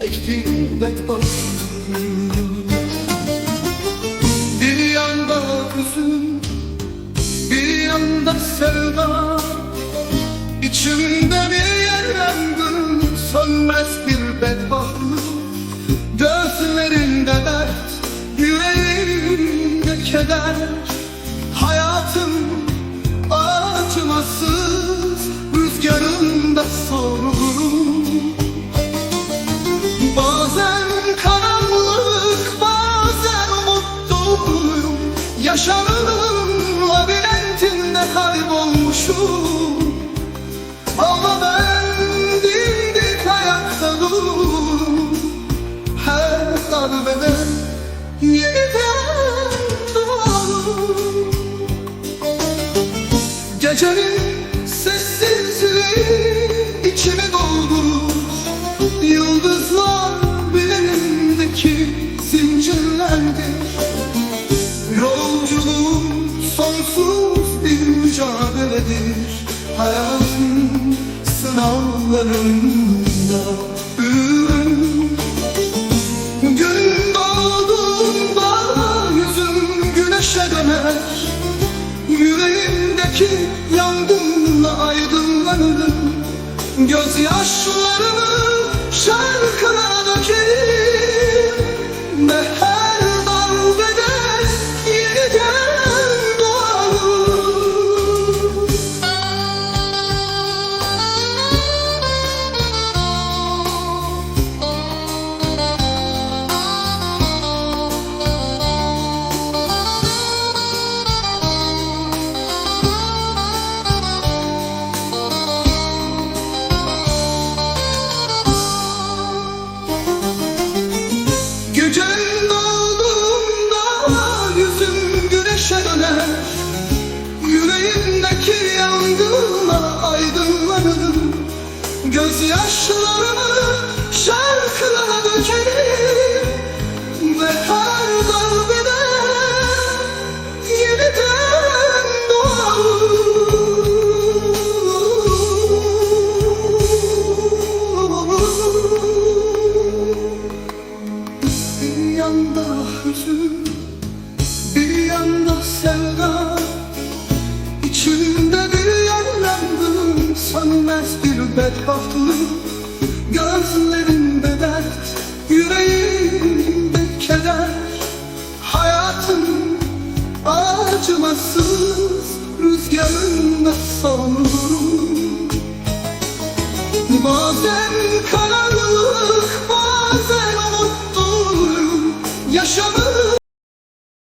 Ektiğimde Bir yanda hüzün Bir yanda sevda. İçimde bir yangın Sönmez bir bedbahtlık Gözlerinde dert Yüreğimde keder. Hayatım Yaşamın labirentinde kaybolmuşum. Ama ben dimdik ayakta dururum. Her darbede yeniden doğarım Gecenin sessizliği sonsuz bir mücadeledir Hayatın sınavlarında. Gün doğduğunda yüzüm güneşe döner. Yüreğimdeki yangınla aydınlanırım. Gözyaşlarımı şarkılara dökerim yanda hüzün, bir yanda sevda İçimde bir yangın, sönmez bir bedbahtlık Gözlerimde dert, yüreğimde keder. Hayatım acımasız, rüzgarında savrurum